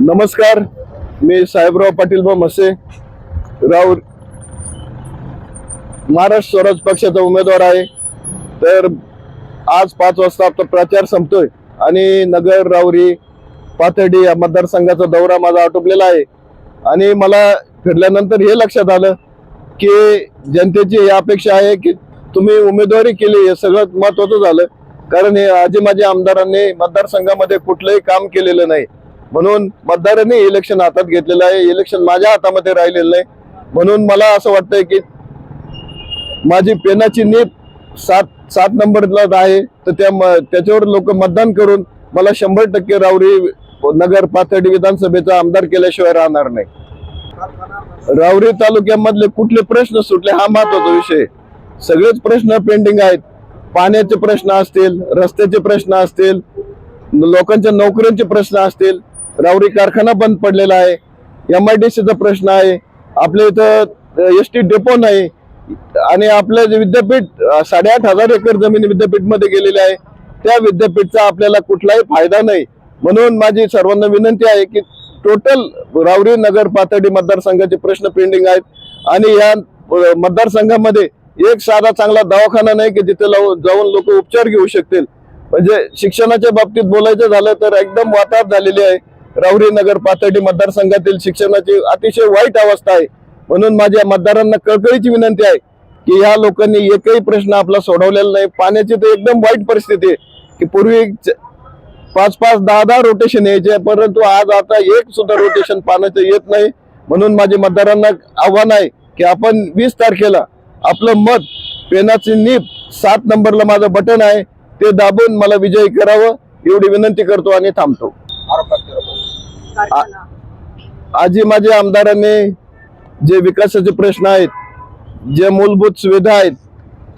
नमस्कार मी साहेबराव पाटील ब मसे राव महाराष्ट्र स्वराज पक्षाचा उमेदवार आहे. तर आज पाच वाजता आपला प्रचार संपतोय. आणि नगर रावरी पाथर्डी या मतदारसंघाचा दौरा माझा आटोपलेला आहे. आणि मला फिरल्यानंतर हे लक्षात आलं की जनतेची ही अपेक्षा आहे की तुम्ही उमेदवारी केली हे सगळं महत्वाचं झालं. कारण हे आजी माझ्या आमदारांनी मतदारसंघामध्ये कुठलंही काम केलेलं नाही. म्हणून मतदारांनी इलेक्शन हातात घेतलेलं आहे इलेक्शन माझ्या हातामध्ये राहिलेलं नाही. म्हणून मला असं वाटतंय की माझी पेनाची नीप सात सात नंबरला आहे. तर त्या त्याच्यावर लोक मतदान करून मला शंभर टक्के रावरी नगर पाथर्डी विधानसभेचा आमदार केल्याशिवाय राहणार नाही. रावरी तालुक्यामधले कुठले प्रश्न सुटले हा महत्त्वाचा विषय. सगळेच प्रश्न पेंडिंग आहेत. पाण्याचे प्रश्न असतील रस्त्याचे प्रश्न असतील लोकांच्या नोकऱ्यांचे प्रश्न असतील रावरी कारखाना बंद पडलेला आहे. एम आय डी सीचा प्रश्न आहे. आपल्या इथं एस टी डेपो नाही. आणि आपलं जे विद्यापीठ साडेआठ हजार एकर जमीन विद्यापीठमध्ये गेलेली आहे त्या विद्यापीठचा आपल्याला कुठलाही फायदा नाही. म्हणून माझी सर्वांना विनंती आहे की टोटल रावरी नगर पातळी मतदारसंघाचे प्रश्न पेंडिंग आहेत. आणि या मतदारसंघामध्ये एक साधा चांगला दवाखाना नाही की जिथे जाऊन लोक उपचार घेऊ शकतील. म्हणजे शिक्षणाच्या बाबतीत बोलायचं झालं तर एकदम वाताहत झालेली आहे. रावरी नगर पातळी मतदारसंघातील शिक्षणाची अतिशय वाईट अवस्था आहे. म्हणून माझ्या मतदारांना कळकळीची विनंती आहे की ह्या लोकांनी एकही प्रश्न आपला सोडवलेला नाही. पाण्याची तर एकदम वाईट परिस्थिती आहे की पूर्वी पाच पाच दहा दहा रोटेशन यायचे परंतु आज आता एक सुद्धा रोटेशन पाण्याचं येत नाही. म्हणून माझे मतदारांना आव्हान आहे की आपण वीस तारखेला आपलं मत पेनाची नीप सात नंबरला माझं बटन आहे. ते दाबून मला विजयी करावं एवढी विनंती करतो आणि थांबतो. आजी माझ्या आमदारांनी जे विकासाचे प्रश्न आहेत जे मूलभूत सुविधा आहेत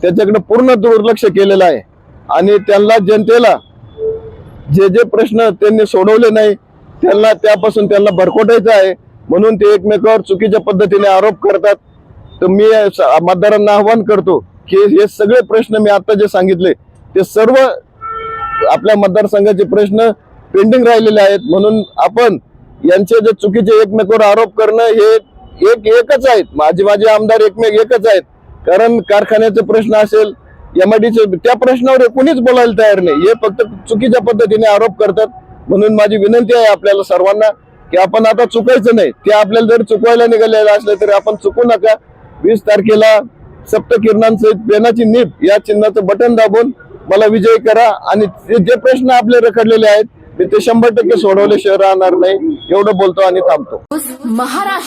त्याच्याकडे पूर्ण दुर्लक्ष केलेलं आहे. आणि त्यांना जनतेला जे जे प्रश्न त्यांनी सोडवले नाही त्यांना त्यापासून त्यांना भरकोटायचं आहे. म्हणून ते एकमेकावर चुकीच्या पद्धतीने आरोप करतात. तर मी स- मतदारांना आव्हान करतो की हे सगळे प्रश्न मी आता जे सांगितले ते सर्व आपल्या मतदारसंघाचे प्रश्न पेंडिंग राहिलेले आहेत. म्हणून आपण यांचे जे चुकीचे एकमेकावर आरोप करणं हे एक एकच आहेत. माझे माझे आमदार एकमेक एकच आहेत. कारण कारखान्याचे प्रश्न असेल एमआयडीचे त्या प्रश्नावर कुणीच बोलायला तयार नाही. हे फक्त चुकीच्या पद्धतीने आरोप करतात. म्हणून माझी विनंती आहे आपल्याला सर्वांना की आपण आता चुकायचं नाही. ते आपल्याला जर चुकवायला निघालेलं असलं तरी आपण चुकू नका. वीस तारखेला सप्तकिरणांसहित पेनाची नीप या चिन्हाचं बटन दाबून मला विजय करा आणि ते जे प्रश्न आपले रखडलेले आहेत मी ते शंभर टक्के सोडवले शहर राहणार नाही. एवढं बोलतो आणि थांबतो. महाराष्ट्र